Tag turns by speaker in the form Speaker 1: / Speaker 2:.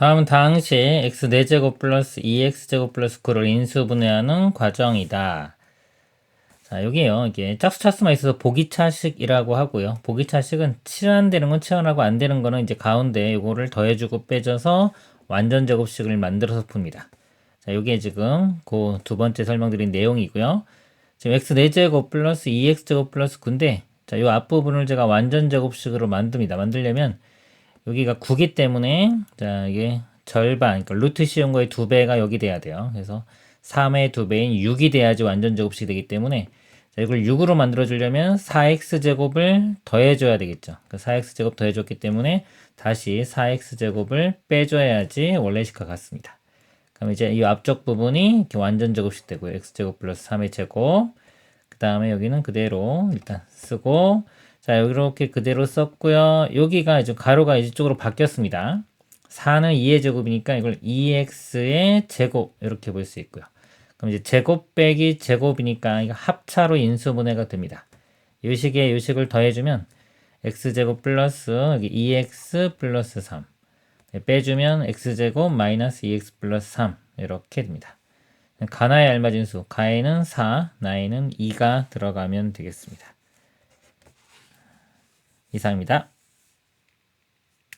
Speaker 1: 다음은 당시 x 4제곱 플러스 2x제곱 플러스 9를 인수분해하는 과정이다. 자, 여기에요. 이게 짝수 차수만 있어서 보기차식이라고 하고요. 보기차식은 치환되는 건 치환하고 안 되는 거는 이제 가운데 요거를 더해주고 빼줘서 완전 제곱식을 만들어서 풉니다. 자, 요게 지금 그 두 번째 설명드린 내용이고요. 지금 x 4제곱 플러스 2x제곱 플러스 9인데 자, 요 앞부분을 제가 완전 제곱식으로 만듭니다. 만들려면 여기가 9기 때문에 자 이게 절반 그러니까 루트 씌운 거의 두 배가 여기 돼야 돼요. 그래서 3의 두 배인 6이 돼야지 완전 제곱식이 되기 때문에 자, 이걸 6으로 만들어 주려면 4x 제곱을 더해 줘야 되겠죠. 그 4x 제곱 더해 줬기 때문에 다시 4x 제곱을 빼 줘야지 원래 식과 같습니다. 그럼 이제 이 앞쪽 부분이 이렇게 완전 제곱식 되고요. x 제곱 플러스 3의 제곱. 그 다음에 여기는 그대로 일단 쓰고 자, 이렇게 그대로 썼고요. 여기가 이제 가로가 이쪽으로 바뀌었습니다. 4는 2의 제곱이니까 이걸 2x의 제곱 이렇게 볼 수 있고요. 그럼 이제 제곱 빼기 제곱이니까 이거 합차로 인수분해가 됩니다. 이 식에 이 식을 더해주면 x제곱 플러스 여기 2x 플러스 3 네, 빼주면 x제곱 마이너스 2x 플러스 3 이렇게 됩니다. 가나에 알맞은 수 가에는 4, 나에는 2가 들어가면 되겠습니다. 이상입니다.